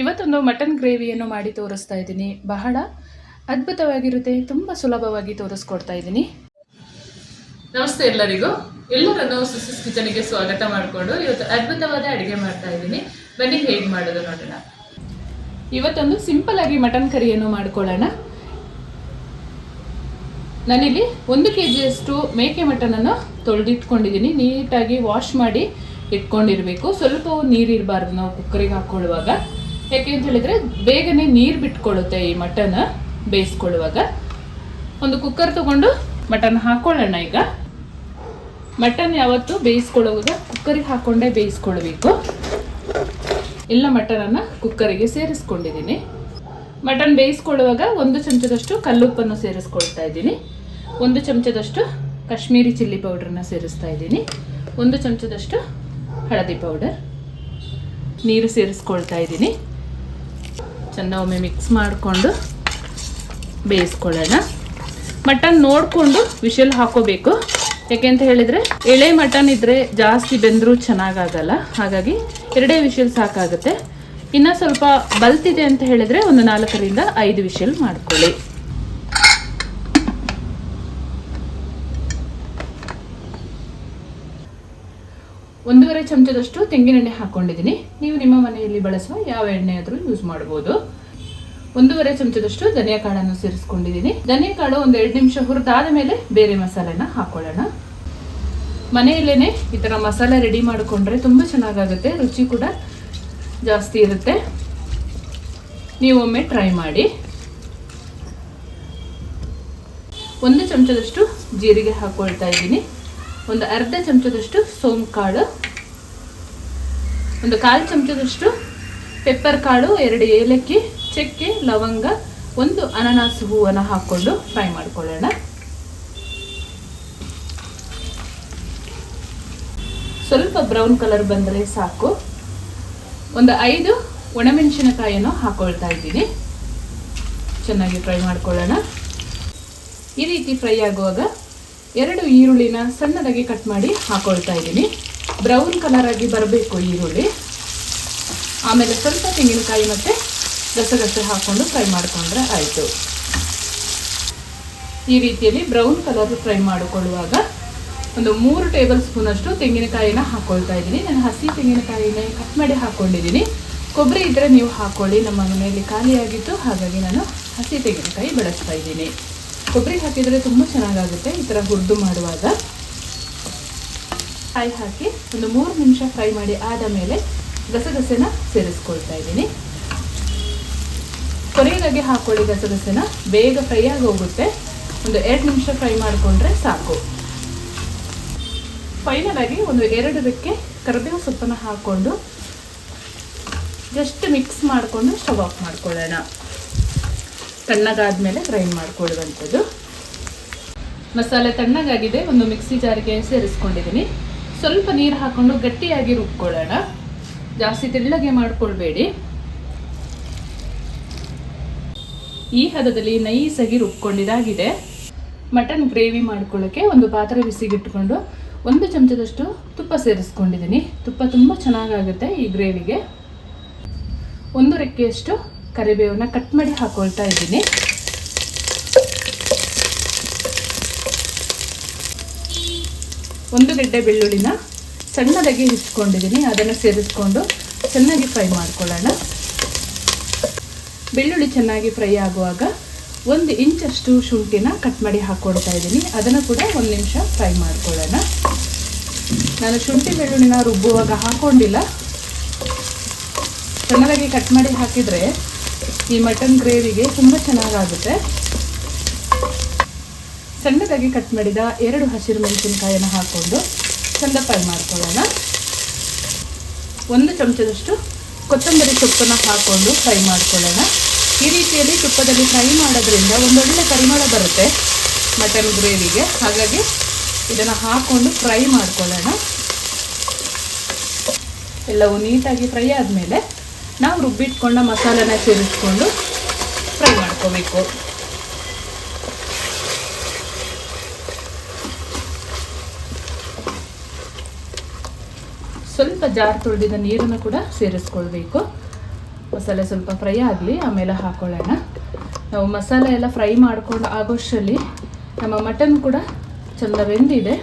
ಇವತ್ತೊಂದು ಮಟನ್ ಗ್ರೇವಿಯನ್ನು ಮಾಡಿ ತೋರಿಸ್ತಾ ಇದ್ದೀನಿ. ಬಹಳ ಅದ್ಭುತವಾಗಿರುತ್ತೆ ತುಂಬ ಸುಲಭವಾಗಿ ತೋರಿಸ್ಕೊಡ್ತಾ ಇದ್ದೀನಿ. ನಮಸ್ತೆ ಎಲ್ಲರಿಗೂ. ಎಲ್ಲರನ್ನು ಸುಸಿಸ್ ಕಿಚನಿಗೆ ಸ್ವಾಗತ ಮಾಡಿಕೊಂಡು ಇವತ್ತು ಅದ್ಭುತವಾದ ಅಡುಗೆ ಮಾಡ್ತಾ ಇದ್ದೀನಿ. ಬನ್ನಿ ಹೇಗೆ ಮಾಡೋದು ನೋಡೋಣ. ಇವತ್ತೊಂದು ಸಿಂಪಲ್ ಆಗಿ ಮಟನ್ ಕರಿಯನ್ನು ಮಾಡ್ಕೊಳ್ಳೋಣ. ನಾನಿಲ್ಲಿ ಒಂದು ಕೆ ಜಿಯಷ್ಟು ಮೇಕೆ ಮಟನನ್ನು ತೊಳೆದಿಟ್ಕೊಂಡಿದ್ದೀನಿ. ನೀಟಾಗಿ ವಾಶ್ ಮಾಡಿ ಇಟ್ಕೊಂಡಿರಬೇಕು. ಸ್ವಲ್ಪ ನೀರು ಇರಬಾರ್ದು ನಾವು ಕುಕ್ಕರಿಗೆ ಹಾಕ್ಕೊಳ್ಳುವಾಗ. ಯಾಕೆ ಅಂತ ಹೇಳಿದ್ರೆ ಬೇಗನೆ ನೀರು ಬಿಟ್ಕೊಳ್ಳುತ್ತೆ ಈ ಮಟನ್ ಬೇಯಿಸ್ಕೊಳ್ಳುವಾಗ. ಒಂದು ಕುಕ್ಕರ್ ತಗೊಂಡು ಮಟನ್ ಹಾಕೊಳ್ಳೋಣ ಈಗ. ಮಟನ್ ಯಾವತ್ತು ಬೇಯಿಸ್ಕೊಳ್ಳುವಾಗ ಕುಕ್ಕರಿಗೆ ಹಾಕೊಂಡೇ ಬೇಯಿಸ್ಕೊಳ್ಬೇಕು. ಎಲ್ಲ ಮಟನನ್ನು ಕುಕ್ಕರಿಗೆ ಸೇರಿಸ್ಕೊಂಡಿದ್ದೀನಿ. ಮಟನ್ ಬೇಯಿಸ್ಕೊಳ್ಳುವಾಗ ಒಂದು ಚಮಚದಷ್ಟು ಕಲ್ಲುಪ್ಪನ್ನು ಸೇರಿಸ್ಕೊಳ್ತಾ ಇದ್ದೀನಿ. ಒಂದು ಚಮಚದಷ್ಟು ಕಾಶ್ಮೀರಿ ಚಿಲ್ಲಿ ಪೌಡ್ರನ್ನ ಸೇರಿಸ್ತಾ ಇದ್ದೀನಿ. ಒಂದು ಚಮಚದಷ್ಟು ಹಳದಿ ಪೌಡರ್. ನೀರು ಸೇರಿಸ್ಕೊಳ್ತಾ ಇದ್ದೀನಿ. ಚೆಂದ ಒಮ್ಮೆ ಮಿಕ್ಸ್ ಮಾಡಿಕೊಂಡು ಬೇಯಿಸ್ಕೊಳ್ಳೋಣ. ಮಟನ್ ನೋಡಿಕೊಂಡು ವಿಷಲ್ ಹಾಕೋಬೇಕು. ಯಾಕೆಂತ ಹೇಳಿದರೆ ಎಳೆ ಮಟನ್ ಇದ್ದರೆ ಜಾಸ್ತಿ ಬೆಂದರೂ ಚೆನ್ನಾಗಾಗಲ್ಲ. ಹಾಗಾಗಿ ಎರಡೇ ವಿಷಲ್ ಸಾಕಾಗುತ್ತೆ. ಇನ್ನು ಸ್ವಲ್ಪ ಬಲ್ತಿದೆ ಅಂತ ಹೇಳಿದರೆ ಒಂದು ನಾಲ್ಕರಿಂದ ಐದು ವಿಷಲ್ ಮಾಡ್ಕೊಳ್ಳಿ. ಒಂದೂವರೆ ಚಮಚದಷ್ಟು ತೆಂಗಿನೆಣ್ಣೆ ಹಾಕೊಂಡಿದ್ದೀನಿ. ನೀವು ನಿಮ್ಮ ಮನೆಯಲ್ಲಿ ಬಳಸುವ ಯಾವ ಎಣ್ಣೆ ಆದರೂ ಯೂಸ್ ಮಾಡ್ಬೋದು. ಒಂದೂವರೆ ಚಮಚದಷ್ಟು ಧನಿಯಾ ಕಾಳನ್ನು ಸೇರಿಸ್ಕೊಂಡಿದ್ದೀನಿ. ಧನಿಯಾ ಕಾಳು ಒಂದು ಎರಡು ನಿಮಿಷ ಹುರಿದಾದ ಮೇಲೆ ಬೇರೆ ಮಸಾಲೆನ ಹಾಕೊಳ್ಳೋಣ. ಮನೆಯಲ್ಲೇ ಈ ಥರ ಮಸಾಲೆ ರೆಡಿ ಮಾಡಿಕೊಂಡ್ರೆ ತುಂಬ ಚೆನ್ನಾಗಾಗುತ್ತೆ, ರುಚಿ ಕೂಡ ಜಾಸ್ತಿ ಇರುತ್ತೆ. ನೀವೊಮ್ಮೆ ಟ್ರೈ ಮಾಡಿ. ಒಂದು ಚಮಚದಷ್ಟು ಜೀರಿಗೆ ಹಾಕ್ಕೊಳ್ತಾ ಇದ್ದೀನಿ. ಒಂದು ಅರ್ಧ ಚಮಚದಷ್ಟು ಸೋಂಪು ಕಾಳು, ಒಂದು ಕಾಲು ಚಮಚದಷ್ಟು ಪೆಪ್ಪರ್ ಕಾಳು, ಎರಡು ಏಲಕ್ಕಿ, ಚಕ್ಕೆ, ಲವಂಗ, ಒಂದು ಅನನಾಸ್ ಹೂವನ್ನು ಹಾಕ್ಕೊಂಡು ಫ್ರೈ ಮಾಡ್ಕೊಳ್ಳೋಣ. ಸ್ವಲ್ಪ ಬ್ರೌನ್ ಕಲರ್ ಬಂದರೆ ಸಾಕು. ಒಂದು ಐದು ಒಣಮೆಣಸಿನಕಾಯಿಯನ್ನು ಹಾಕೊಳ್ತಾ ಇದ್ದೀನಿ. ಚೆನ್ನಾಗಿ ಫ್ರೈ ಮಾಡ್ಕೊಳ್ಳೋಣ. ಈ ರೀತಿ ಫ್ರೈ ಆಗುವಾಗ ಎರಡು ಈರುಳ್ಳಿನ ಸಣ್ಣದಾಗಿ ಕಟ್ ಮಾಡಿ ಹಾಕೊಳ್ತಾ ಇದ್ದೀನಿ. ಬ್ರೌನ್ ಕಲರ್ ಆಗಿ ಬರಬೇಕು ಈರುಳ್ಳಿ. ಆಮೇಲೆ ಸ್ವಲ್ಪ ತೆಂಗಿನಕಾಯಿ ಮತ್ತು ಗಸಗಸೆ ಹಾಕ್ಕೊಂಡು ಫ್ರೈ ಮಾಡಿಕೊಂಡ್ರೆ ಆಯಿತು. ಈ ರೀತಿಯಲ್ಲಿ ಬ್ರೌನ್ ಕಲರ್ ಫ್ರೈ ಮಾಡಿಕೊಳ್ಳುವಾಗ ಒಂದು ಮೂರು ಟೇಬಲ್ ಸ್ಪೂನಷ್ಟು ತೆಂಗಿನಕಾಯಿನ ಹಾಕ್ಕೊಳ್ತಾ ಇದ್ದೀನಿ. ನಾನು ಹಸಿ ತೆಂಗಿನಕಾಯಿನ ಕಟ್ ಮಾಡಿ ಹಾಕ್ಕೊಂಡಿದ್ದೀನಿ ಕೊಬ್ಬರಿ ಇದ್ದರೆ ನೀವು ಹಾಕ್ಕೊಳ್ಳಿ ನಮ್ಮ ಮನೆಯಲ್ಲಿ ಖಾಲಿಯಾಗಿತ್ತು. ಹಾಗಾಗಿ ನಾನು ಹಸಿ ತೆಂಗಿನಕಾಯಿ ಬಳಸ್ತಾ ಇದ್ದೀನಿ. ಕೊಬ್ಬರಿ ಹಾಕಿದರೆ ತುಂಬ ಚೆನ್ನಾಗಾಗುತ್ತೆ. ಈ ಥರ ಹುರಿದು ಮಾಡುವಾಗ ಕಾಯಿ ಹಾಕಿ ಒಂದು ಮೂರು ನಿಮಿಷ ಫ್ರೈ ಮಾಡಿ ಆದ ಮೇಲೆ ಗಸಗಸೆನ ಸೇರಿಸ್ಕೊಳ್ತಾ ಇದ್ದೀನಿ. ಕೊನೆಯದಾಗಿ ಹಾಕ್ಕೊಳ್ಳಿ ಗಸಗಸೆನ ಬೇಗ ಫ್ರೈ ಆಗಿ ಹೋಗುತ್ತೆ. ಒಂದು ಎರಡು ನಿಮಿಷ ಫ್ರೈ ಮಾಡಿಕೊಂಡ್ರೆ ಸಾಕು. ಫೈನಲ್ ಆಗಿ ಒಂದು ಎರಡು ರೆಕ್ಕೆ ಕರಿಬೇವು ಸೊಪ್ಪನ್ನು ಹಾಕ್ಕೊಂಡು ಜಸ್ಟ್ ಮಿಕ್ಸ್ ಮಾಡಿಕೊಂಡು ಸ್ಟವ್ ಆಫ್ ಮಾಡ್ಕೊಳ್ಳೋಣ. ತಣ್ಣಗಾದ್ಮೇಲೆ ಗ್ರೈಂಡ್ ಮಾಡ್ಕೊಳ್ಳುವಂಥದ್ದು ಮಸಾಲೆ ತಣ್ಣಗಾಗಿದೆ, ಒಂದು ಮಿಕ್ಸಿ ಜಾರಿಗೆ ಸೇರಿಸ್ಕೊಂಡಿದ್ದೀನಿ. ಸ್ವಲ್ಪ ನೀರು ಹಾಕೊಂಡು ಗಟ್ಟಿಯಾಗಿ ರುಬ್ಕೊಳ್ಳೋಣ. ಜಾಸ್ತಿ ತೆಳ್ಳಗೆ ಮಾಡ್ಕೊಳ್ಬೇಡಿ. ಈ ಹದದಲ್ಲಿ ನೈಸಾಗಿ ರುಬ್ಕೊಂಡಿದ್ದಾಗಿದೆ. ಮಟನ್ ಗ್ರೇವಿ ಮಾಡ್ಕೊಳ್ಳೋಕ್ಕೆ ಒಂದು ಪಾತ್ರೆ ಬಿಸಿಗಿಟ್ಕೊಂಡು ಒಂದು ಚಮಚದಷ್ಟು ತುಪ್ಪ ಸೇರಿಸ್ಕೊಂಡಿದ್ದೀನಿ. ತುಪ್ಪ ತುಂಬ ಚೆನ್ನಾಗಾಗುತ್ತೆ ಈ ಗ್ರೇವಿಗೆ. ಒಂದು ರೆಕ್ಕೆಯಷ್ಟು ಕರಿಬೇವನ್ನ ಕಟ್ ಮಾಡಿ ಹಾಕೊಳ್ತಾ ಇದ್ದೀನಿ. ಒಂದು ಗೆಡ್ಡೆ ಬೆಳ್ಳುಳ್ಳಿನ ಸಣ್ಣದಾಗಿ ಹಿಚ್ಕೊಂಡಿದ್ದೀನಿ ಅದನ್ನು ಸೇರಿಸ್ಕೊಂಡು ಚೆನ್ನಾಗಿ ಫ್ರೈ ಮಾಡ್ಕೊಳ್ಳೋಣ. ಬೆಳ್ಳುಳ್ಳಿ ಚೆನ್ನಾಗಿ ಫ್ರೈ ಆಗುವಾಗ ಒಂದು ಇಂಚಷ್ಟು ಶುಂಠಿನ ಕಟ್ ಮಾಡಿ ಹಾಕ್ಕೊಳ್ತಾ ಇದ್ದೀನಿ. ಅದನ್ನು ಕೂಡ ಒಂದು ನಿಮಿಷ ಫ್ರೈ ಮಾಡ್ಕೊಳ್ಳೋಣ. ನಾನು ಶುಂಠಿ ಬೆಳ್ಳುಳ್ಳಿನ ರುಬ್ಬುವಾಗ ಹಾಕ್ಕೊಂಡಿಲ್ಲ ಚೆನ್ನಾಗಿ ಕಟ್ ಮಾಡಿ ಹಾಕಿದರೆ ಈ ಮಟನ್ ಗ್ರೇವಿಗೆ ತುಂಬ ಚೆನ್ನಾಗಾಗುತ್ತೆ. ಸಣ್ಣದಾಗಿ ಕಟ್ ಮಾಡಿದ ಎರಡು ಹಸಿರು ಮೆಣಸಿನಕಾಯಿಯನ್ನು ಹಾಕ್ಕೊಂಡು ಚಂದ ಫ್ರೈ ಮಾಡ್ಕೊಳ್ಳೋಣ. ಒಂದು ಚಮಚದಷ್ಟು ಕೊತ್ತಂಬರಿ ಸೊಪ್ಪನ್ನು ಹಾಕ್ಕೊಂಡು ಫ್ರೈ ಮಾಡ್ಕೊಳ್ಳೋಣ. ಈ ರೀತಿಯಲ್ಲಿ ತುಪ್ಪದಲ್ಲಿ ಫ್ರೈ ಮಾಡೋದ್ರಿಂದ ಒಂದೊಳ್ಳೆ ಪರಿಮಳ ಬರುತ್ತೆ ಮಟನ್ ಗ್ರೇವಿಗೆ. ಹಾಗಾಗಿ ಇದನ್ನು ಹಾಕ್ಕೊಂಡು ಫ್ರೈ ಮಾಡ್ಕೊಳ್ಳೋಣ. ಎಲ್ಲವೂ ನೀಟಾಗಿ ಫ್ರೈ ಆದಮೇಲೆ ನಾವು ರುಬ್ಬಿಟ್ಕೊಂಡ ಮಸಾಲೆನ ಸೇರಿಸ್ಕೊಂಡು ಫ್ರೈ ಮಾಡ್ಕೋಬೇಕು. ಸ್ವಲ್ಪ ಜಾರ್ ತೊಳೆದಿದ್ದ ನೀರನ್ನು ಕೂಡ ಸೇರಿಸ್ಕೊಳ್ಬೇಕು. ಮಸಾಲೆ ಸ್ವಲ್ಪ ಫ್ರೈ ಆಗಲಿ, ಆಮೇಲೆ ಹಾಕೊಳ್ಳೋಣ. ನಾವು ಮಸಾಲೆ ಎಲ್ಲ ಫ್ರೈ ಮಾಡ್ಕೊಂಡು ಆಗೋಷ್ಟರಲ್ಲಿ ನಮ್ಮ ಮಟನ್ ಕೂಡ ಚೆಂದ ಬೆಂದಿದೆ.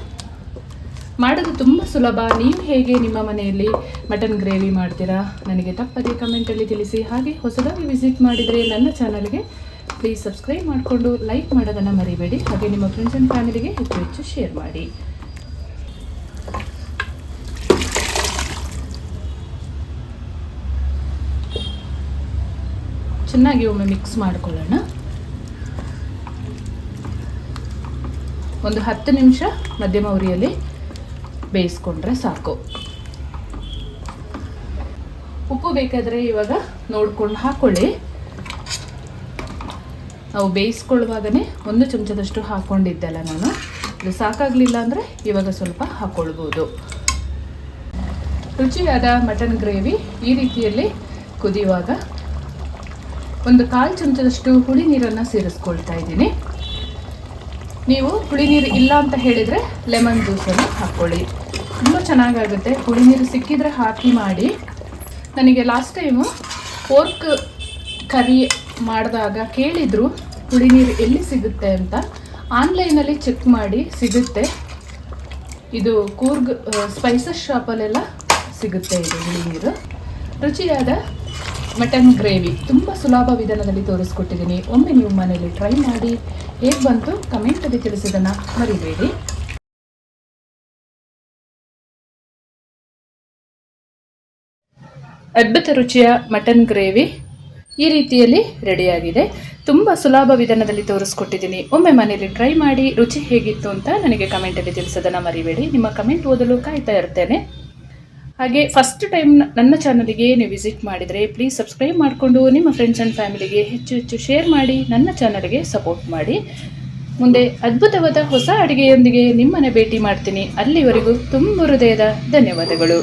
ಮಾಡೋದು ತುಂಬ ಸುಲಭ. ನೀವು ಹೇಗೆ ನಿಮ್ಮ ಮನೆಯಲ್ಲಿ ಮಟನ್ ಗ್ರೇವಿ ಮಾಡ್ತೀರಾ? ನನಗೆ ತಪ್ಪದೆ ಕಮೆಂಟಲ್ಲಿ ತಿಳಿಸಿ. ಹಾಗೆ ಹೊಸದಾಗಿ ವಿಸಿಟ್ ಮಾಡಿದರೆ ನನ್ನ ಚಾನಲ್ಗೆ ಪ್ಲೀಸ್ ಸಬ್ಸ್ಕ್ರೈಬ್ ಮಾಡಿಕೊಂಡು ಲೈಕ್ ಮಾಡೋದನ್ನು ಮರಿಬೇಡಿ. ಹಾಗೆ ನಿಮ್ಮ ಫ್ರೆಂಡ್ಸ್ ಆ್ಯಂಡ್ ಫ್ಯಾಮಿಲಿಗೆ ಹೆಚ್ಚು ಹೆಚ್ಚು ಶೇರ್ ಮಾಡಿ. ಚೆನ್ನಾಗಿ ಒಮ್ಮೆ ಮಿಕ್ಸ್ ಮಾಡ್ಕೊಳ್ಳೋಣ. ಒಂದು ಹತ್ತು ನಿಮಿಷ ಮಧ್ಯಮ ಉರಿಯಲ್ಲಿ ಬೇಯಿಸ್ಕೊಂಡ್ರೆ ಸಾಕು. ಉಪ್ಪು ಬೇಕಾದರೆ ಇವಾಗ ನೋಡ್ಕೊಂಡು ಹಾಕೊಳ್ಳಿ. ನಾವು ಬೇಯಿಸ್ಕೊಳ್ಳುವಾಗನೇ ಒಂದು ಚಮಚದಷ್ಟು ಹಾಕ್ಕೊಂಡಿದ್ದೆಲ್ಲ ನಾನು. ಇದು ಸಾಕಾಗಲಿಲ್ಲ ಅಂದರೆ ಇವಾಗ ಸ್ವಲ್ಪ ಹಾಕ್ಕೊಳ್ಬೋದು ರುಚಿಯಾದ ಮಟನ್ ಗ್ರೇವಿ ಈ ರೀತಿಯಲ್ಲಿ ಕುದಿಯುವಾಗ ಒಂದು ಕಾಲು ಚಮಚದಷ್ಟು ಹುಳಿ ನೀರನ್ನು ಸೇರಿಸ್ಕೊಳ್ತಾ ಇದ್ದೀನಿ. ನೀವು ಹುಳಿ ನೀರು ಇಲ್ಲ ಅಂತ ಹೇಳಿದರೆ ಲೆಮನ್ ಜ್ಯೂಸನ್ನು ಹಾಕ್ಕೊಳ್ಳಿ ತುಂಬ ಚೆನ್ನಾಗಾಗುತ್ತೆ. ಹುಳಿ ನೀರು ಸಿಕ್ಕಿದ್ರೆ ಹಾಕಿ ಮಾಡಿ. ನನಗೆ ಲಾಸ್ಟ್ ಟೈಮು ಪೋರ್ಕ್ ಕರಿ ಮಾಡಿದಾಗ ಕೇಳಿದರು, ಹುಳಿ ನೀರು ಎಲ್ಲಿ ಸಿಗುತ್ತೆ ಅಂತ? ಆನ್ಲೈನಲ್ಲಿ ಚೆಕ್ ಮಾಡಿ ಸಿಗುತ್ತೆ. ಇದು ಕೂರ್ಗ್ ಸ್ಪೈಸಸ್ ಶಾಪಲ್ಲೆಲ್ಲ ಸಿಗುತ್ತೆ ಇದು ಹುಳಿ ನೀರು. ರುಚಿಯಾದ ಮಟನ್ ಗ್ರೇವಿ ತುಂಬ ಸುಲಭ ವಿಧಾನದಲ್ಲಿ ತೋರಿಸ್ಕೊಟ್ಟಿದ್ದೀನಿ. ಒಮ್ಮೆ ನೀವು ಮನೆಯಲ್ಲಿ ಟ್ರೈ ಮಾಡಿ. ಹೇಗೆ ಬಂತು? ಕಮೆಂಟಲ್ಲಿ ತಿಳಿಸೋದನ್ನು ಮರಿಬೇಡಿ. ಅದ್ಭುತ ರುಚಿಯ ಮಟನ್ ಗ್ರೇವಿ ಈ ರೀತಿಯಲ್ಲಿ ರೆಡಿಯಾಗಿದೆ. ತುಂಬ ಸುಲಭ ವಿಧಾನದಲ್ಲಿ ತೋರಿಸ್ಕೊಟ್ಟಿದ್ದೀನಿ. ಒಮ್ಮೆ ಮನೆಯಲ್ಲಿ ಟ್ರೈ ಮಾಡಿ ರುಚಿ ಹೇಗಿತ್ತು ಅಂತ ನನಗೆ ಕಮೆಂಟಲ್ಲಿ ತಿಳಿಸೋದನ್ನು ಮರಿಬೇಡಿ. ನಿಮ್ಮ ಕಮೆಂಟ್ ಓದಲು ಕಾಯ್ತಾ ಇರ್ತೇನೆ. ಹಾಗೆ ಫಸ್ಟ್ ಟೈಮ್ ನನ್ನ ಚಾನಲಿಗೆ ನೀವು ವಿಸಿಟ್ ಮಾಡಿದರೆ ಪ್ಲೀಸ್ ಸಬ್ಸ್ಕ್ರೈಬ್ ಮಾಡಿಕೊಂಡು ನಿಮ್ಮ ಫ್ರೆಂಡ್ಸ್ ಆ್ಯಂಡ್ ಫ್ಯಾಮಿಲಿಗೆ ಹೆಚ್ಚು ಹೆಚ್ಚು ಶೇರ್ ಮಾಡಿ, ನನ್ನ ಚಾನಲ್ಗೆ ಸಪೋರ್ಟ್ ಮಾಡಿ. ಮುಂದೆ ಅದ್ಭುತವಾದ ಹೊಸ ಅಡುಗೆಯೊಂದಿಗೆ ನಿಮ್ಮನ್ನು ಭೇಟಿ ಮಾಡ್ತೀನಿ. ಅಲ್ಲಿವರೆಗೂ ತುಂಬ ಹೃದಯದ ಧನ್ಯವಾದಗಳು.